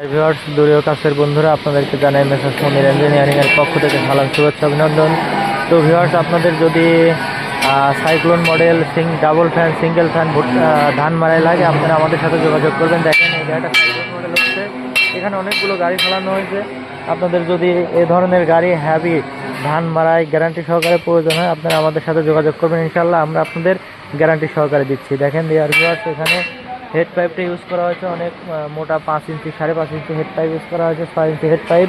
Viewers দূরীয় কাছের বন্ধুরা, আপনাদেরকে জানাই মেসেজ ইঞ্জিনিয়ারিং এর পক্ষ থেকে সালাম, শুভেচ্ছা, অভিনন্দন। তো ভিউয়ার্স আপনাদের যদি সাইক্লোন মডেল সিং ডাবল ফ্যান সিঙ্গেল ফ্যান ধান মারাই লাগে, আপনারা আমাদের সাথে যোগাযোগ করবেন। দেখেন, এই গাড়িটা সাইক্লোন মডেল হচ্ছে। এখানে অনেকগুলো গাড়ি চালানো হয়েছে। আপনাদের যদি এ ধরনের গাড়ি হ্যাভি ধান মারাই গ্যারান্টি সহকারে প্রয়োজন হয়, আপনারা আমাদের সাথে যোগাযোগ করবেন। ইনশাল্লাহ আমরা আপনাদের গ্যারান্টি সহকারে দিচ্ছি। দেখেন ভিউয়ার্স এখানে হেড পাইপটা ইউজ করা হয়েছে অনেক মোটা পাঁচ ইঞ্চি, সাড়ে পাঁচ ইঞ্চি হেড পাইপ ইউজ করা হয়েছে, ছয় ইঞ্চি হেড পাইপ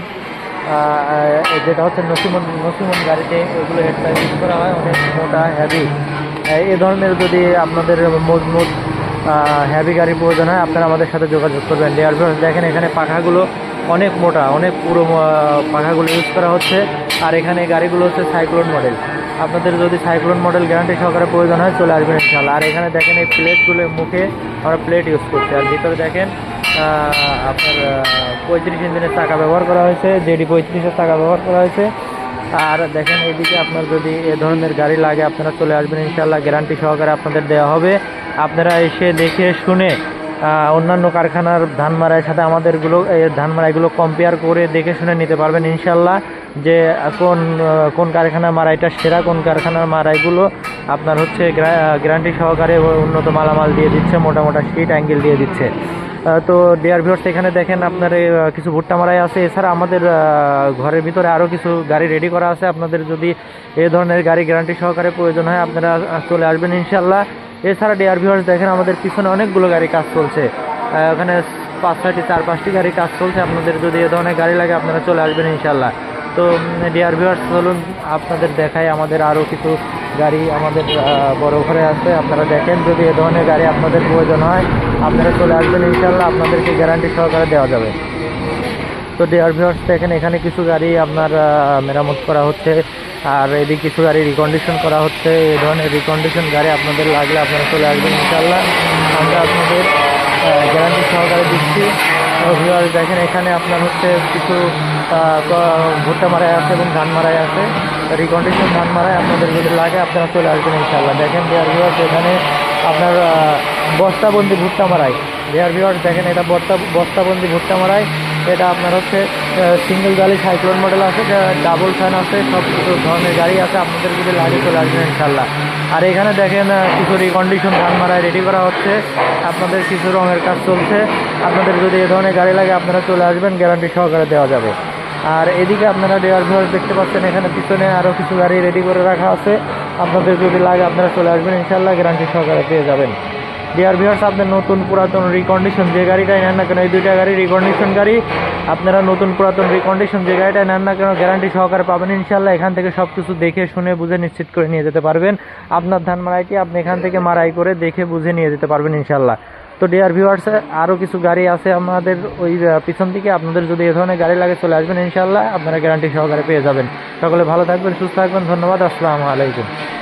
যেটা হচ্ছে নসিমন নসিমন গাড়িতে এগুলো হেড পাইপ ইউজ করা হয়, অনেক মোটা হ্যাভি এ ধরনের যদি আপনাদের মজবুত হ্যাভি গাড়ি প্রয়োজন হয়, আপনারা আমাদের সাথে যোগাযোগ করবেন। ডেয়ার দেখেন, এখানে পাখাগুলো অনেক মোটা, অনেক পুরো পাখাগুলো ইউজ করা হচ্ছে। আর এখানে গাড়িগুলো হচ্ছে সাইক্লোন মডেল আপনাদের যদি সাইক্লোন মডেল গ্যারান্টি সহকারে প্রয়োজন হয় চলে আসবেন ইনশাল্লাহ আর এখানে দেখেন এই প্লেটগুলোর মুখে আমরা প্লেট ইউজ করছি। আর ভিতরে দেখেন আপনার পঁয়ত্রিশ ইঞ্জিনের চাকা ব্যবহার করা হয়েছে, জেডি পঁয়ত্রিশের চাকা ব্যবহার করা হয়েছে। আর দেখেন এদিকে আপনার যদি এ ধরনের গাড়ি লাগে, আপনারা চলে আসবেন ইনশাল্লাহ গ্যারান্টি সহকারে আপনাদের দেওয়া হবে। আপনারা এসে দেখে শুনে অন্যান্য কারখানার ধান মারাইয়ের সাথে আমাদেরগুলো এই ধান মারাইগুলো কম্পেয়ার করে দেখে শুনে নিতে পারবেন ইনশাল্লাহ যে কোন কোন কারখানার মারাইটা সেরা, কোন কারখানার মারাইগুলো আপনার হচ্ছে গ্যারান্টি সহকারে উন্নত মালামাল দিয়ে দিচ্ছে মোটা মোটা শিট অ্যাঙ্গেল দিয়ে দিচ্ছে। তো ডিয়ার ভিউয়ার্স এখানে দেখেন আপনার কিছু ভুট্টা মারাই আছে। এছাড়া আমাদের ঘরের ভিতরে আরও কিছু গাড়ি রেডি করা আছে। আপনাদের যদি এ ধরনের গাড়ি গ্যারান্টি সহকারে প্রয়োজন হয়, আপনারা চলে আসবেন ইনশাল্লাহ এছাড়া ডিয়ার ভিউয়ার্স দেখেন আমাদের পিছনে অনেকগুলো গাড়ি কাজ চলছে। ওখানে পাঁচ ছয়টি, চার পাঁচটি গাড়ি কাজ চলছে। আপনাদের যদি এ ধরনের গাড়ি লাগে, আপনারা চলে আসবেন ইনশাল্লাহ তো ডিয়ার ভিউয়ার্স চলুন আপনাদের দেখাই আমাদের আরও কিছু গাড়ি আমাদের বড় ঘরে আছে। আপনারা দেখেন যদি এ ধরনের গাড়ি আপনাদের প্রয়োজন হয়, আপনারা চলে আসবেন ইনশাল্লাহ আপনাদেরকে গ্যারান্টি সহকারে দেওয়া যাবে। তো ডিয়ার ভিউয়ার্স দেখেন এখানে কিছু গাড়ি আপনার মেরামত করা হচ্ছে। আর এদিকে কিছু গাড়ি রিকন্ডিশন করা হচ্ছে। এ ধরনের রিকন্ডিশন গাড়ি আপনাদের লাগলে আপনারা চলে আসবেন ইনশাল্লাহ আমরা আপনাদের গ্যারান্টি সহকারে দিচ্ছি। ভিউয়ার্স দেখেন এখানে আপনার হচ্ছে কিছু ভুট্টা মারাই আছে এবং ধান মারাই আছে। রিকন্ডিশন ধান মারাই আপনাদের যদি লাগে, আপনারা চলে আসবেন ইনশাল্লাহ দেখেন ভিয়ার ভিউয়ার্স এখানে আপনার বস্তাবন্দি ভুট্টা মারাই। ভিয়ার ভিউয়ার্স দেখেন, এটা বস্তা বস্তাবন্দি ভুট্টা মারাই। এটা আপনার হচ্ছে সিঙ্গেল গাড়ি সাইক্লোন মডেল আছে ডাবল ফ্যান আছে, সব ধরনের গাড়ি আছে, আপনাদের যদি লাগে চলে আসবেন ইনশাল্লাহ আর এখানে দেখেন কিছু রিকন্ডিশন ধান মারায় রেডি করা হচ্ছে, আপনাদের কিছু রঙের কাজ চলছে। আপনাদের যদি এ ধরনের গাড়ি লাগে, আপনারা চলে আসবেন গ্যারান্টি সহকারে দেওয়া যাবে। আর এদিকে আপনারা ডেয়ার দেখতে পাচ্ছেন, এখানে পিছনে আরও কিছু গাড়ি রেডি করে রাখা আছে। আপনাদের যদি লাগে, আপনারা চলে আসবেন ইনশাল্লাহ গ্যারান্টি সহকারে পেয়ে যাবেন। ডিয়ার ভিউয়ার্স আপনার নতুন পুরাতন রিকন্ডিশন যে গাড়িটাই নেন না কেন, এই দুইটা গাড়ি রিকন্ডিশন গাড়ি, আপনারা নতুন পুরাতন রিকন্ডিশন যে গাড়িটাই নেন না কেন গ্যারান্টি সহকারে পাবেন। ইনশাল্লাহ এখান থেকে সব কিছু দেখে, শুনে, বুঝে নিশ্চিত করে নিয়ে যেতে পারবেন। আপনার ধান মারাইটি আপনি এখান থেকে মারাই করে দেখে, বুঝে নিয়ে যেতে পারবেন ইনশাল্লাহ তো ডিয়ার ভিউয়ার্স আরও কিছু গাড়ি আছে আমাদের ওই পিছন দিকে। আপনাদের যদি এ ধরনের গাড়ি লাগে, চলে আসবেন ইনশাল্লাহ আপনারা গ্যারান্টি সহকারে পেয়ে যাবেন। সকলে ভালো থাকবেন, সুস্থ থাকবেন। ধন্যবাদ, আসসালামু আলাইকুম।